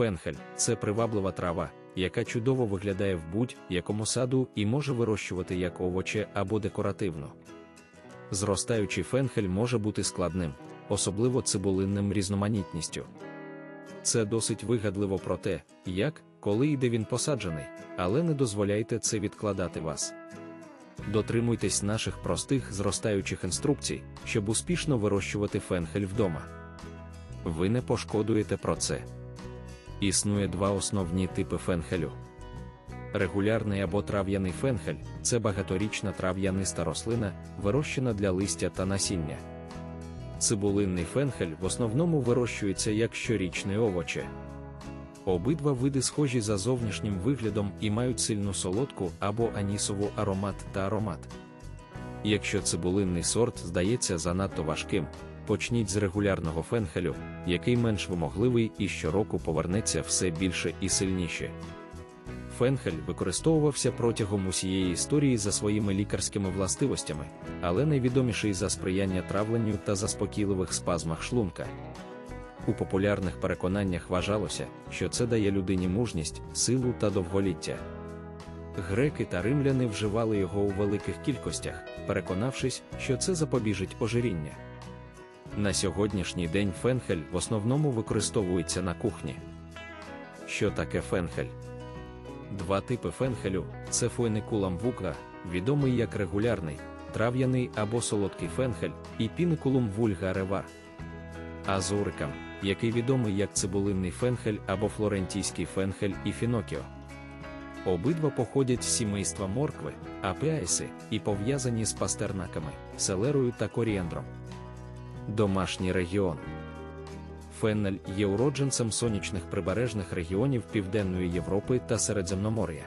Фенхель це приваблива трава, яка чудово виглядає в будь-якому саду і може вирощувати як овоче або декоративно. Зростаючий фенхель може бути складним, особливо цибулинним різноманітністю. Це досить вигадливо про те, як, коли і де він посаджений, але не дозволяйте це відкладати вас. Дотримуйтесь наших простих зростаючих інструкцій, щоб успішно вирощувати фенхель вдома. Ви не пошкодуєте про це. Існує два основні типи фенхелю. Регулярний або трав'яний фенхель це багаторічна трав'яниста рослина, вирощена для листя та насіння. Цибулинний фенхель в основному вирощується як щорічне овоче. Обидва види схожі за зовнішнім виглядом і мають сильну солодку або анісову аромат та аромат. Якщо цибулинний сорт здається занадто важким, почніть з регулярного фенхелю, який менш вимогливий і щороку повернеться все більше і сильніше. Фенхель використовувався протягом усієї історії за своїми лікарськими властивостями, але найвідоміший за сприяння травленню та заспокійливих спазмах шлунка. У популярних переконаннях вважалося, що це дає людині мужність, силу та довголіття. Греки та римляни вживали його у великих кількостях, переконавшись, що це запобіжить ожиріння. На сьогоднішній день фенхель в основному використовується на кухні. Що таке фенхель? Два типи фенхелю це фойникулам вука, відомий як регулярний, трав'яний або солодкий фенхель, і піникулум вульга ревар. Азурикам, який відомий як цибулинний фенхель або флорентійський фенхель і фінокіо. Обидва походять з сімейства моркви, апіайси і пов'язані з пастернаками, селерою та коріандром. Домашній регіон. Феннель є уродженцем сонячних прибережних регіонів Південної Європи та Середземномор'я.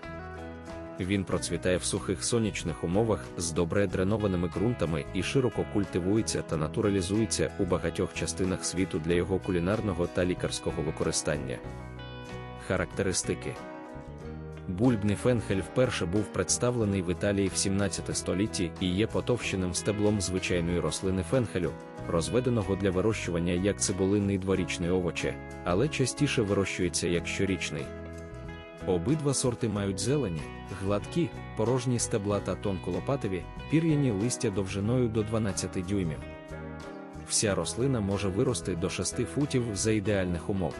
Він процвітає в сухих сонячних умовах з добре дренованими ґрунтами і широко культивується та натуралізується у багатьох частинах світу для його кулінарного та лікарського використання. Характеристики Бульбний фенхель вперше був представлений в Італії в 17 столітті і є потовщеним стеблом звичайної рослини фенхелю, розведеного для вирощування як цибулинний дворічний овоче, але частіше вирощується як щорічний. Обидва сорти мають зелені, гладкі, порожні стебла та тонколопатові, пір'яні листя довжиною до 12 дюймів. Вся рослина може вирости до 6 футів за ідеальних умов.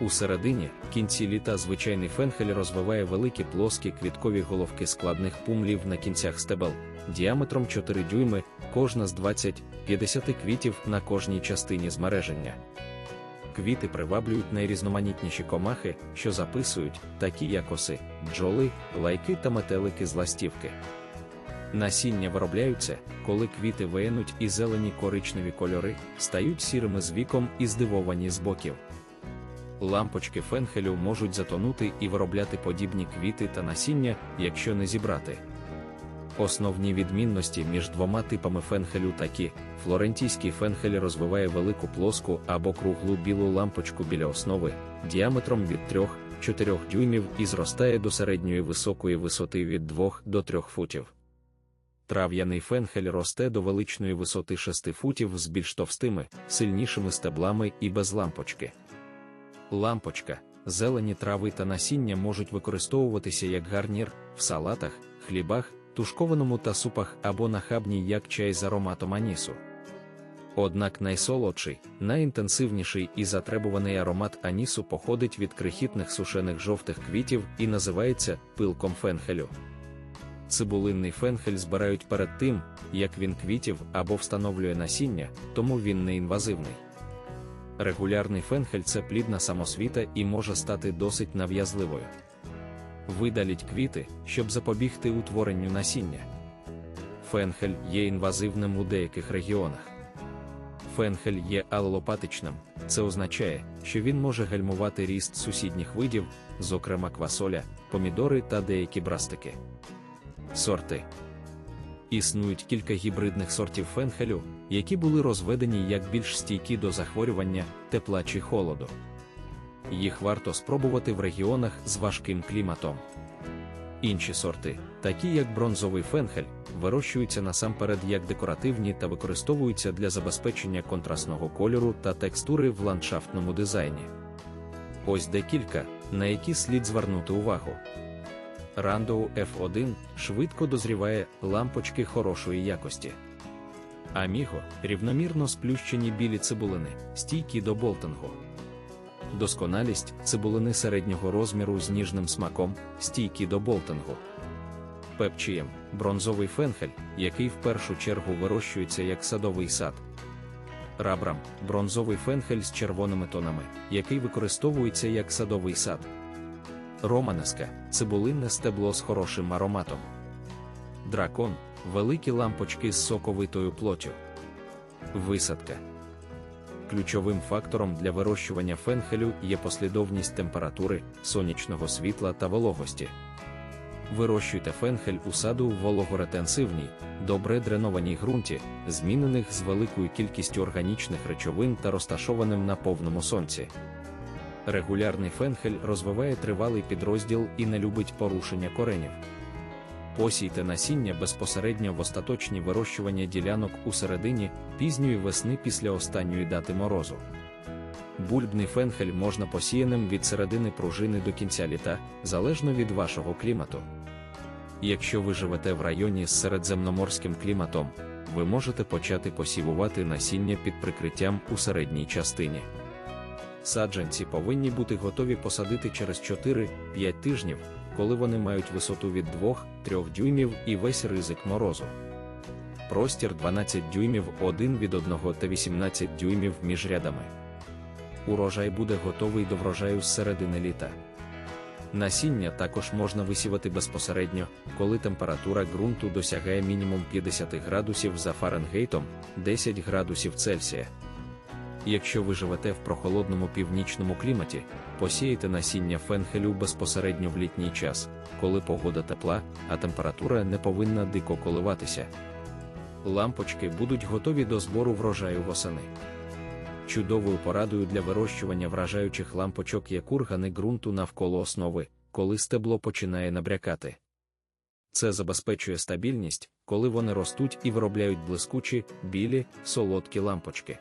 У середині, кінці літа звичайний фенхель розвиває великі плоскі квіткові головки складних пумлів на кінцях стебел, діаметром 4 дюйми, кожна з 20-50 квітів на кожній частині змереження. Квіти приваблюють найрізноманітніші комахи, що записують, такі як оси, бджоли, лайки та метелики з ластівки. Насіння виробляються, коли квіти виянуть і зелені коричневі кольори, стають сірими з віком і здивовані з боків. Лампочки фенхелю можуть затонути і виробляти подібні квіти та насіння, якщо не зібрати. Основні відмінності між двома типами фенхелю такі: флорентійський фенхель розвиває велику плоску або круглу білу лампочку біля основи, діаметром від 3-4 дюймів і зростає до середньої високої висоти від 2 до 3 футів. Трав'яний фенхель росте до величної висоти 6 футів з більш товстими, сильнішими стеблами і без лампочки. Лампочка, зелені трави та насіння можуть використовуватися як гарнір в салатах, хлібах, тушкованому та супах або нахабній як чай з ароматом анісу. Однак найсолодший, найінтенсивніший і затребуваний аромат анісу походить від крихітних сушених жовтих квітів і називається пилком фенхелю. Цибулинний фенхель збирають перед тим, як він квітів або встановлює насіння, тому він не інвазивний. Регулярний фенхель це плідна самосвіта і може стати досить нав'язливою. Видаліть квіти, щоб запобігти утворенню насіння. Фенхель є інвазивним у деяких регіонах. Фенхель є алелопатичним, це означає, що він може гальмувати ріст сусідніх видів, зокрема квасоля, помідори та деякі брастики. Сорти Існують кілька гібридних сортів фенхелю, які були розведені як більш стійкі до захворювання, тепла чи холоду. Їх варто спробувати в регіонах з важким кліматом. Інші сорти, такі як бронзовий фенхель, вирощуються насамперед як декоративні та використовуються для забезпечення контрастного кольору та текстури в ландшафтному дизайні. Ось декілька, на які слід звернути увагу. Рандоу F1 швидко дозріває лампочки хорошої якості. Аміго рівномірно сплющені білі цибулини, стійкі до болтингу. Досконалість цибулини середнього розміру з ніжним смаком, стійкі до болтингу. Пепчієм бронзовий фенхель, який в першу чергу вирощується як садовий сад. Рабрам бронзовий фенхель з червоними тонами, який використовується як садовий сад. Романеска цибулинне стебло з хорошим ароматом. Дракон великі лампочки з соковитою плоттю. Висадка. Ключовим фактором для вирощування фенхелю є послідовність температури, сонячного світла та вологості. Вирощуйте фенхель у саду в вологоретенсивній, добре дренованій ґрунті, змінених з великою кількістю органічних речовин та розташованим на повному сонці. Регулярний фенхель розвиває тривалий підрозділ і не любить порушення коренів. Посійте насіння безпосередньо в остаточні вирощування ділянок у середині пізньої весни після останньої дати морозу. Бульбний фенхель можна посіяним від середини пружини до кінця літа, залежно від вашого клімату. Якщо ви живете в районі з середземноморським кліматом, ви можете почати посівувати насіння під прикриттям у середній частині. Саджанці повинні бути готові посадити через 4-5 тижнів, коли вони мають висоту від 2-3 дюймів і весь ризик морозу. Простір 12 дюймів один від одного та 18 дюймів між рядами. Урожай буде готовий до врожаю з середини літа. Насіння також можна висівати безпосередньо, коли температура ґрунту досягає мінімум 50 градусів за Фаренгейтом 10 градусів Цельсія. Якщо ви живете в прохолодному північному кліматі, посіяйте насіння фенхелю безпосередньо в літній час, коли погода тепла, а температура не повинна дико коливатися. Лампочки будуть готові до збору врожаю восени. Чудовою порадою для вирощування вражаючих лампочок є кургани ґрунту навколо основи, коли стебло починає набрякати. Це забезпечує стабільність, коли вони ростуть і виробляють блискучі, білі, солодкі лампочки.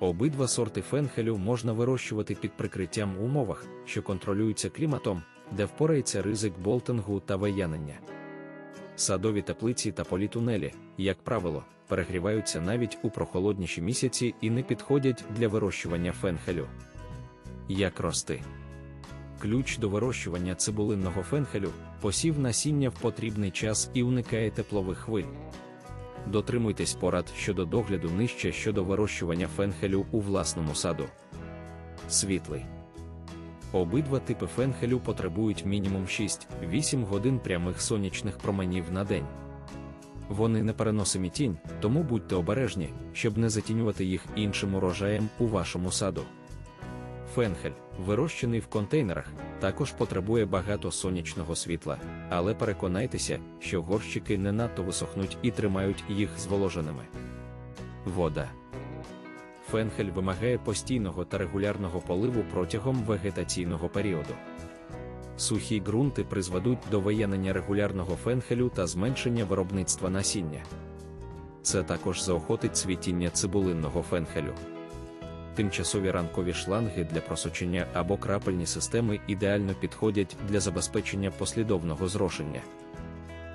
Обидва сорти фенхелю можна вирощувати під прикриттям в умовах, що контролюються кліматом, де впорається ризик болтингу та виянення. Садові теплиці та політунелі, як правило, перегріваються навіть у прохолодніші місяці і не підходять для вирощування фенхелю. Як рости? Ключ до вирощування цибулинного фенхелю посів насіння в потрібний час і уникає теплових хвиль. Дотримуйтесь порад щодо догляду нижче щодо вирощування фенхелю у власному саду. Світлий. Обидва типи фенхелю потребують мінімум 6-8 годин прямих сонячних променів на день. Вони не переносимі тінь, тому будьте обережні, щоб не затінювати їх іншим урожаєм у вашому саду. Фенхель, вирощений в контейнерах, також потребує багато сонячного світла, але переконайтеся, що горщики не надто висохнуть і тримають їх зволоженими. Вода. Фенхель вимагає постійного та регулярного поливу протягом вегетаційного періоду. Сухі ґрунти призведуть до виянення регулярного фенхелю та зменшення виробництва насіння. Це також заохотить цвітіння цибулинного фенхелю. Тимчасові ранкові шланги для просочення або крапельні системи ідеально підходять для забезпечення послідовного зрошення.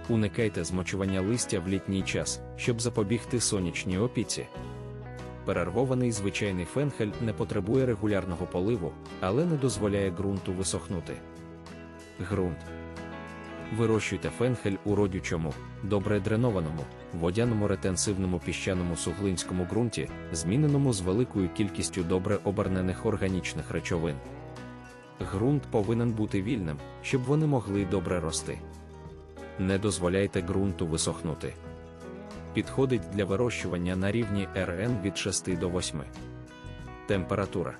Уникайте змочування листя в літній час, щоб запобігти сонячній опіці. Перервований звичайний фенхель не потребує регулярного поливу, але не дозволяє ґрунту висохнути. Ґрунт. Вирощуйте фенхель у родючому, добре дренованому, водяному ретенсивному піщаному суглинському ґрунті, зміненому з великою кількістю добре обернених органічних речовин. Ґрунт повинен бути вільним, щоб вони могли добре рости. Не дозволяйте ґрунту висохнути. Підходить для вирощування на рівні РН від 6 до 8. Температура.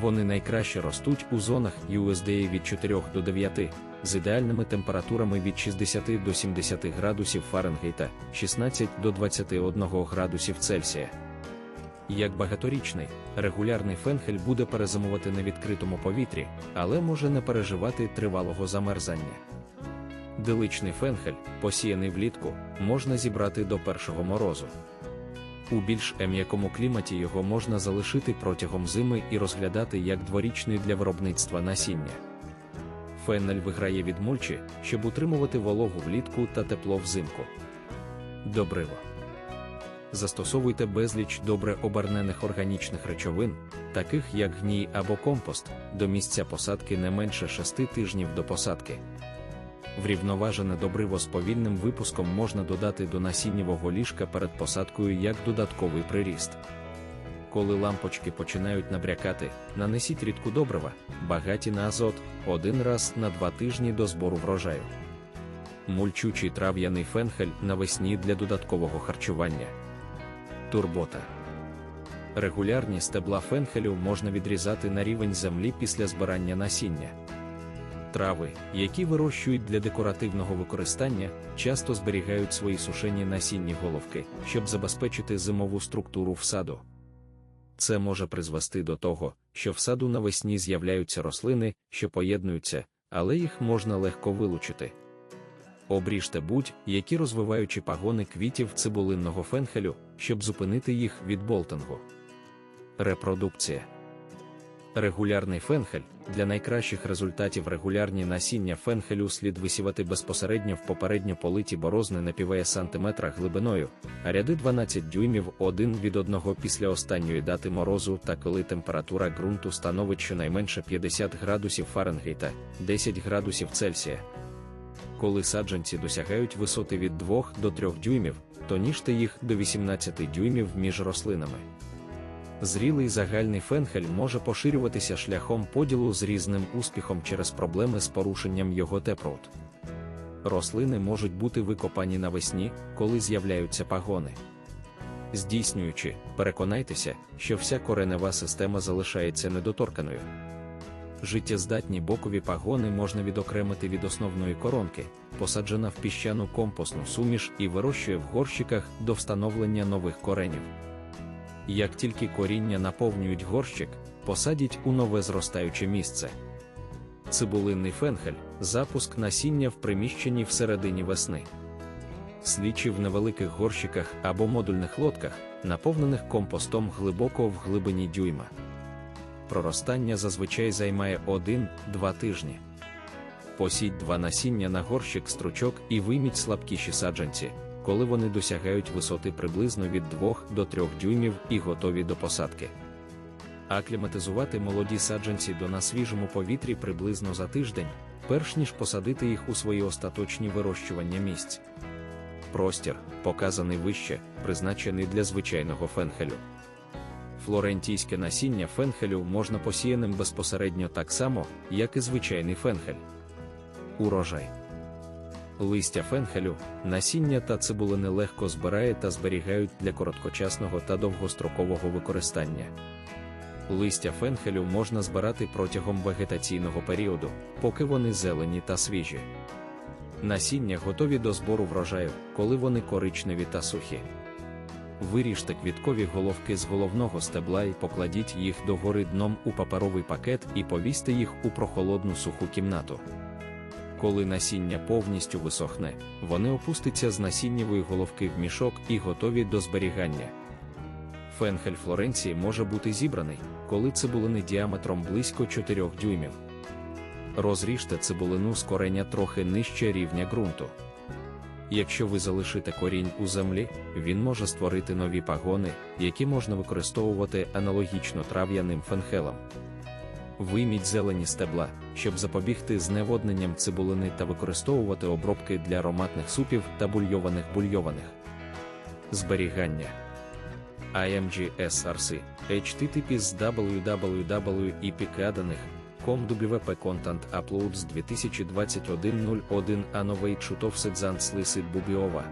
Вони найкраще ростуть у зонах USDA від 4 до 9, з ідеальними температурами від 60 до 70 градусів Фаренгейта, 16 до 21 градусів Цельсія. Як багаторічний, регулярний фенхель буде перезимувати на відкритому повітрі, але може не переживати тривалого замерзання. Диличний фенхель, посіяний влітку, можна зібрати до першого морозу. У більш м'якому кліматі його можна залишити протягом зими і розглядати як дворічний для виробництва насіння. Феннель виграє від мульчі, щоб утримувати вологу влітку та тепло взимку. Добриво. Застосовуйте безліч добре обернених органічних речовин, таких як гній або компост, до місця посадки не менше 6 тижнів до посадки. Врівноважене добриво з повільним випуском можна додати до насіннєвого ліжка перед посадкою як додатковий приріст. Коли лампочки починають набрякати, нанесіть рідку добрива, багаті на азот, один раз на два тижні до збору врожаю. Мульчучий трав'яний фенхель навесні для додаткового харчування. Турбота. Регулярні стебла фенхелю можна відрізати на рівень землі після збирання насіння. Трави, які вирощують для декоративного використання, часто зберігають свої сушені насінні головки, щоб забезпечити зимову структуру всаду. Це може призвести до того, що в саду навесні з'являються рослини, що поєднуються, але їх можна легко вилучити. Обріжте будь-які розвиваючі пагони квітів цибулинного фенхелю, щоб зупинити їх від болтингу. Репродукція. Регулярний фенхель для найкращих результатів регулярні насіння фенхелю слід висівати безпосередньо в попередньо политі борозни на півеє сантиметра глибиною, а ряди 12 дюймів один від одного після останньої дати морозу та коли температура ґрунту становить щонайменше 50 градусів Фаренгейта, 10 градусів Цельсія. Коли саджанці досягають висоти від 2 до 3 дюймів, то ніжте їх до 18 дюймів між рослинами. Зрілий загальний фенхель може поширюватися шляхом поділу з різним успіхом через проблеми з порушенням його тепрот. Рослини можуть бути викопані навесні, коли з'являються пагони. Здійснюючи, переконайтеся, що вся коренева система залишається недоторканою. Життєздатні бокові пагони можна відокремити від основної коронки, посаджена в піщану компостну суміш і вирощує в горщиках до встановлення нових коренів. Як тільки коріння наповнюють горщик, посадіть у нове зростаюче місце. Цибулинний фенхель запуск насіння в приміщенні всередині весни. Слічі в невеликих горщиках або модульних лодках, наповнених компостом глибоко в глибині дюйма. Проростання зазвичай займає 1-2 тижні. Посіть два насіння на горщик стручок і вийміть слабкіші саджанці коли вони досягають висоти приблизно від 2 до 3 дюймів і готові до посадки. Акліматизувати молоді саджанці до на свіжому повітрі приблизно за тиждень, перш ніж посадити їх у свої остаточні вирощування місць. Простір, показаний вище, призначений для звичайного фенхелю. Флорентійське насіння фенхелю можна посіяним безпосередньо так само, як і звичайний фенхель. Урожай листя фенхелю, насіння та цибулини легко збирає та зберігають для короткочасного та довгострокового використання. Листя фенхелю можна збирати протягом вегетаційного періоду, поки вони зелені та свіжі. Насіння готові до збору врожаю, коли вони коричневі та сухі. Виріжте квіткові головки з головного стебла і покладіть їх догори дном у паперовий пакет і повісьте їх у прохолодну суху кімнату. Коли насіння повністю висохне, вони опустяться з насіннєвої головки в мішок і готові до зберігання. Фенхель Флоренції може бути зібраний, коли цибулини діаметром близько 4 дюймів. Розріжте цибулину з кореня трохи нижче рівня ґрунту. Якщо ви залишите корінь у землі, він може створити нові пагони, які можна використовувати аналогічно трав'яним фенхелам. Вийміть зелені стебла, щоб запобігти зневодненням цибулини та використовувати обробки для ароматних супів та бульйованих бульйованих. Зберігання IMG SRC HTTP з www.epicadaних.com WP Content Uploads 2021 01 Annovate Shutov Sedzant Slisit Bubiova